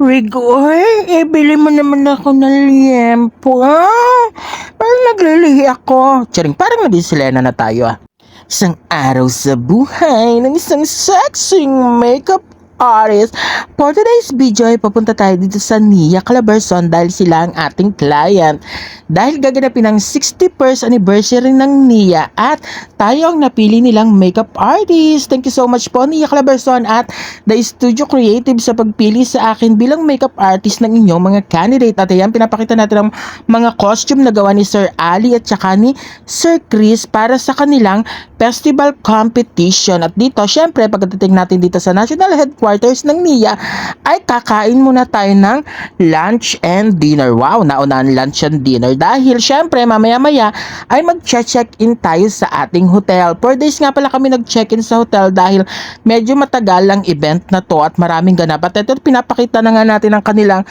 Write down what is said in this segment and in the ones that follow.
Rigor, ibili mo naman ako ng liempo. Ah, parang naglilihi ako. Charing, parang naging Selena na tayo ah. Isang araw sa buhay ng isang sexing makeup artist. For today's video ay papunta tayo dito sa Nia Calabarzon dahil sila ang ating client. Dahil gaganapin ang 61st anniversary ng Nia at tayo ang napili nilang makeup artist. Thank you so much po Nia Calabarzon at The Studio Creative sa pagpili sa akin bilang makeup artist ng inyong mga candidate. At ayan, pinapakita natin ang mga costume na gawa ni Sir Ali at saka ni Sir Chris para sa kanilang festival competition. At dito, syempre, pagdating natin dito sa National Headquarters ng NIA, ay kakain muna tayo ng lunch and dinner. Wow, naunahan lunch and dinner. Dahil, syempre, mamaya-maya ay mag-check-in tayo sa ating hotel. Four days nga pala kami nag-check-in sa hotel dahil medyo matagal ang event na to at maraming ganap. At ito, pinapakita na nga natin ang kanilang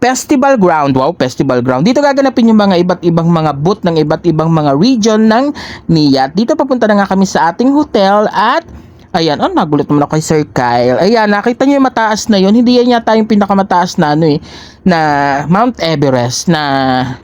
Festival Ground. Wow, Festival Ground. Dito gaganapin yung mga iba't ibang mga booth ng iba't ibang mga region ng NIA. Dito papunta na nga kami sa ating hotel at Ayan, oh, nagulat naman ako kay Sir Kyle. Ayan, nakita niyo yung mataas na yun. Hindi yan yata yung pinakamataas na ano eh, na Mount Everest na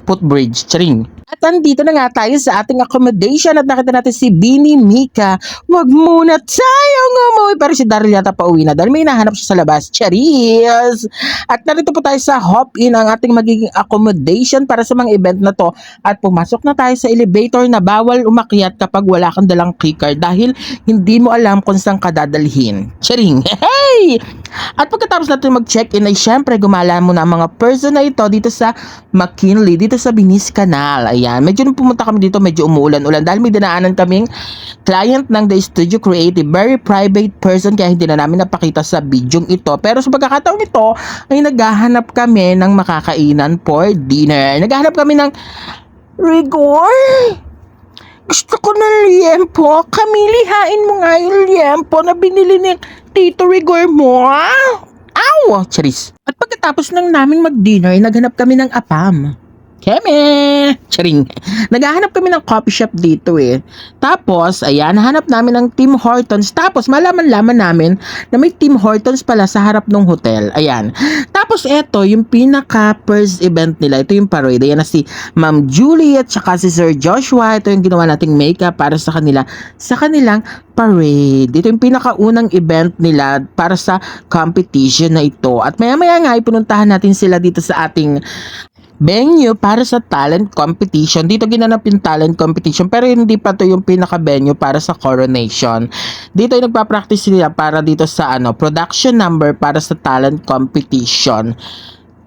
footbridge. Charing. At andito na nga tayo sa ating accommodation at nakita natin si Bini Mika. Wag muna tayong umuwi. Pero si Daryl yata pa uwi na dahil may nahanap siya sa labas. Charis! At narito po tayo sa Hop In ang ating magiging accommodation para sa mga event na to. At pumasok na tayo sa elevator na bawal umakyat kapag wala kang dalang keycard dahil hindi mo alam kung saan ka dadalhin. Charing! Hey! At pagkatapos natin mag-check-in ay syempre gumala muna ang mga person na ito dito sa McKinley, dito sa Binis Canal. Ayan, medyo nung pumunta kami dito, medyo umuulan-ulan dahil may dinaanan kaming client ng The Studio Creative, very private person kaya hindi na namin napakita sa video ito. Pero sa pagkakataon ito ay naghahanap kami ng makakainan for dinner. Naghahanap kami ng Rigor! Gusto ko ng liempo. Kamilihain mo nga yung liempo na binili ni Tito Rigor mo. ah. Aw! Charis. At pagkatapos ng naming mag-dinner, naghanap kami ng apam. Keme! Charing. Naghahanap kami ng coffee shop dito eh. Tapos, ayan, nahanap namin ng Tim Hortons. Tapos, malaman-laman namin na may Tim Hortons pala sa harap ng hotel. Ayan. Tapos, eto, yung pinaka-first event nila. Ito yung parade. Ayan na si Ma'am Julie at saka si Sir Joshua. Ito yung ginawa nating makeup para sa kanila. Sa kanilang parade. Ito yung pinakaunang event nila para sa competition na ito. At maya-maya nga, ipununtahan natin sila dito sa ating venue para sa talent competition. Dito ginanap yung talent competition pero hindi pa to yung pinaka venue para sa coronation. Dito yung nagpa-practice sila para dito sa ano production number para sa talent competition.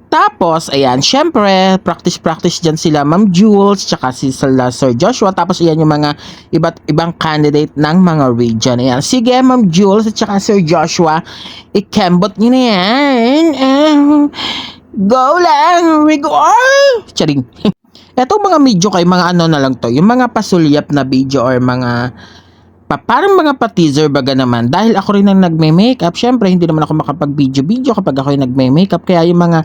Tapos, ayan, syempre, practice-practice dyan sila, Ma'am Jules, tsaka si Sir Joshua. Tapos, ayan yung mga iba't ibang candidate ng mga region. Ayan, sige, Ma'am Jules, at tsaka Sir Joshua, ikembot nyo na yan. Ah, Go lang, rigor! Charing. Etong mga video kay mga ano na lang to, yung mga pasulyap na video or mga pa, parang mga pa-teaser baga naman. Dahil ako rin ang nagme-makeup syempre hindi naman ako makapag-video-video kapag ako yung nagme-makeup. Kaya yung mga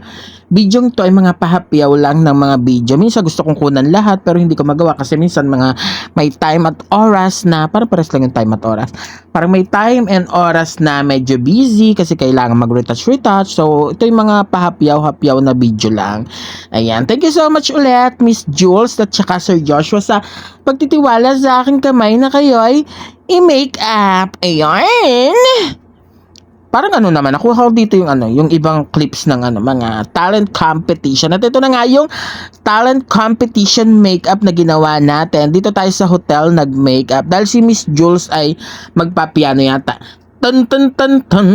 video to ay mga pahapyaw lang ng mga video. Minsan gusto kong kunan lahat pero hindi ko magawa kasi minsan mga may time at oras na parang pares lang yung time at oras. Parang may time and oras na medyo busy kasi kailangan mag-retouch retouch so ito yung mga pahapyaw-hapyaw na video lang. Ayan. Thank you so much ulit Miss Jules at saka Sir Joshua sa pagtitiwala sa aking kamay na kayo ay i-make up. Ayan. Parang ano naman, nakuha ko dito yung ano, yung ibang clips ng ano, mga talent competition. At ito na nga yung talent competition makeup na ginawa natin. Dito tayo sa hotel nag-makeup. Dahil si Miss Jules ay magpapiano yata. Tan tan tan tan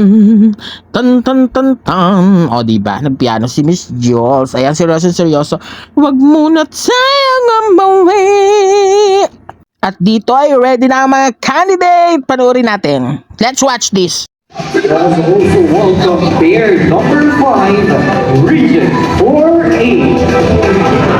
tan tan tan tan o di ba nagpiano si Miss Jules ayan seryoso seryoso wag muna tayong umuwi at dito ay ready na ang mga candidate. Panoorin natin. Let's watch this. Let us also welcome pair number 5, Region 4A.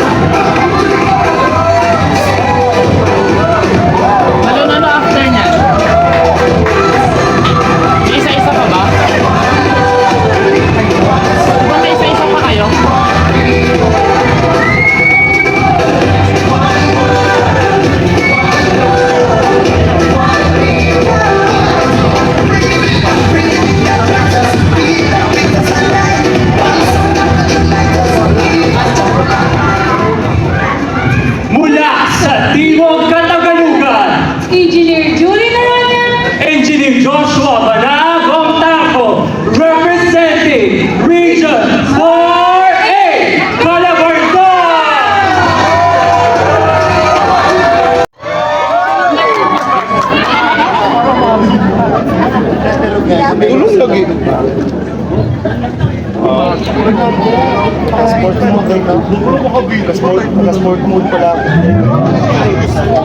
Mode dito. Sport, sport mode pala.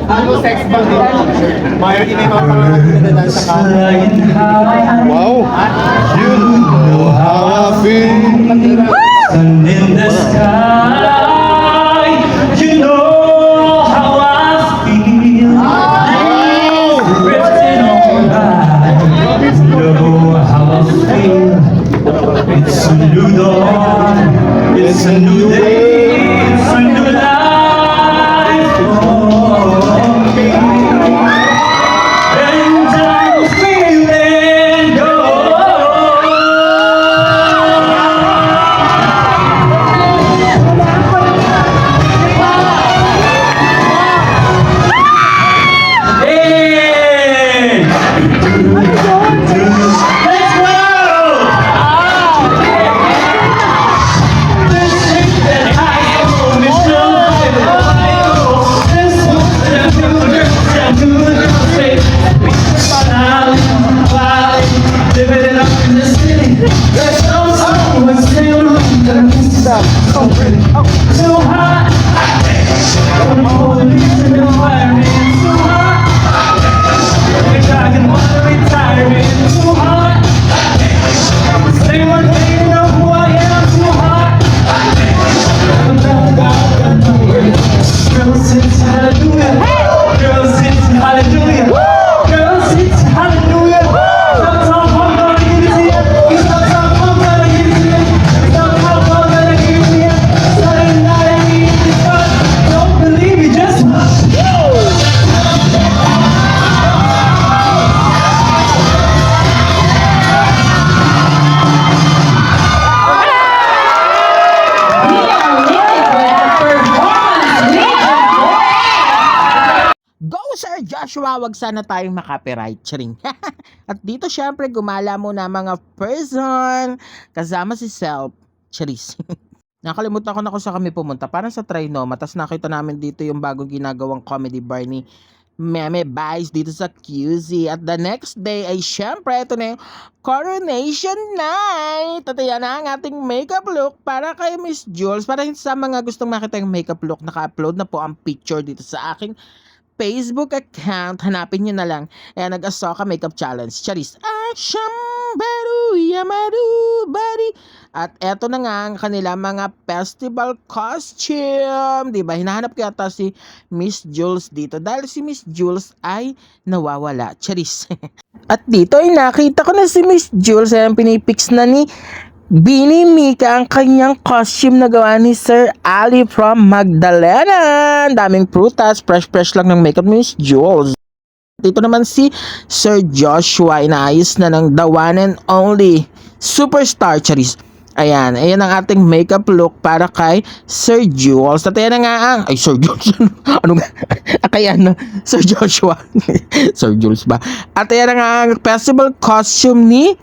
Ano sex ba dito? Mayo din mga pangalan sa kanan. Wow! Yun! How I feel! Sun in the sky, you know how I feel. Resting on high, you know how I feel. It's a new dawn, it's a new day, Wag sana tayong makapiright. Charing. At dito syempre gumala muna mga person kasama si Self. Charis. Nakalimutan ko na kung saan kami pumunta. Parang sa Trinoma. Tapos nakita namin dito yung bago ginagawang comedy bar ni Meme Vice dito sa QZ. At the next day ay syempre ito na yung Coronation Night. At yan na ang ating makeup look para kay Miss Jules. Para sa mga gustong makita yung makeup look, naka-upload na po ang picture dito sa aking Facebook account. Hanapin nyo na lang. Ayan, nag-Asoka Makeup Challenge. Charis. Action, baru, yamadu, bari. At eto na nga ang kanila mga festival costume. Diba? Hinahanap ko yata si Miss Jules dito. Dahil si Miss Jules ay nawawala. Charis. At dito ay nakita ko na si Miss Jules. Ayan, pinipix na ni Bini Mika ang kanyang costume na gawa ni Sir Ali from Magdalena. Daming prutas, fresh-fresh lang ng makeup ni Miss Jules. Dito naman si Sir Joshua, inaayos na ng the one and only superstar Charis. Ayan, ayan ang ating makeup look para kay Sir Jules. At ayan na nga ang, ay Sir Jules, ano nga, kaya na, Sir Joshua, Sir Jules ba? At ayan na nga ang festival costume ni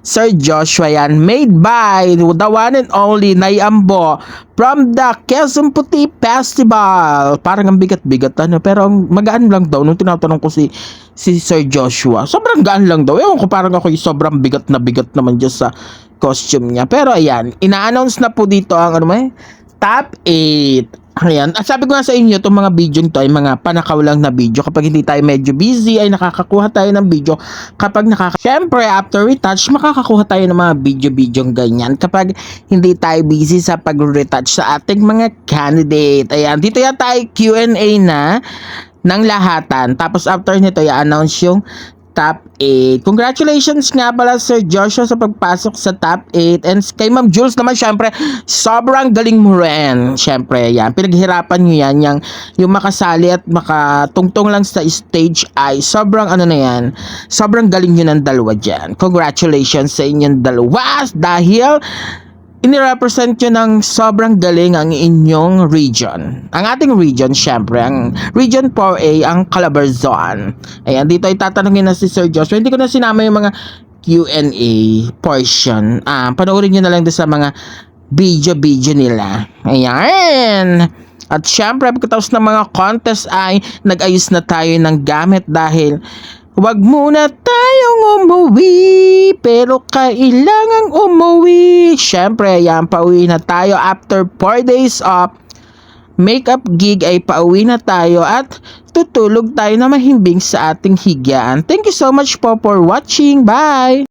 Sir Joshua yan, made by the one and only Nayambo from the Quezon Puti Festival. Parang ang bigat-bigat ano, pero ang magaan lang daw nung tinatanong ko si si Sir Joshua. Sobrang gaan lang daw. Ewan ko parang ako sobrang bigat na bigat naman dyan sa costume niya. Pero ayan, ina-announce na po dito ang ano may top 8. Ayan. At sabi ko nga sa inyo, itong mga video nito ay mga panakaw lang na video. Kapag hindi tayo medyo busy, ay nakakakuha tayo ng video. Kapag nakaka... Siyempre, after retouch, makakakuha tayo ng mga video-video ganyan. Kapag hindi tayo busy sa pag-retouch sa ating mga candidate. Ayan. Dito yata ay Q&A na ng lahatan. Tapos after nito, i-announce yung top 8. Congratulations nga pala Sir Joshua sa pagpasok sa top 8. And kay Ma'am Jules naman syempre, sobrang galing mo rin. Syempre, yan. Pinaghirapan nyo yan. Yung, yung makasali at makatungtong lang sa stage ay sobrang ano na yan. Sobrang galing nyo ng dalawa dyan. Congratulations sa inyong dalawa. Dahil inirepresent nyo ng sobrang galing ang inyong region. Ang ating region, syempre, ang Region 4A, ang Calabarzon. Ayan, dito ay tatanungin na si Sir Joshua. Hindi ko na sinama yung mga Q&A portion. Ah, panoorin nyo na lang sa mga video-video nila. Ayan. At syempre, pagkatapos ng mga contest ay nag-ayos na tayo ng gamit dahil Wag muna tayong umuwi, pero kailangang umuwi. Siyempre, yan, pauwi na tayo after 4 days off. Makeup gig ay pauwi na tayo at tutulog tayo na mahimbing sa ating higyaan. Thank you so much po for watching. Bye!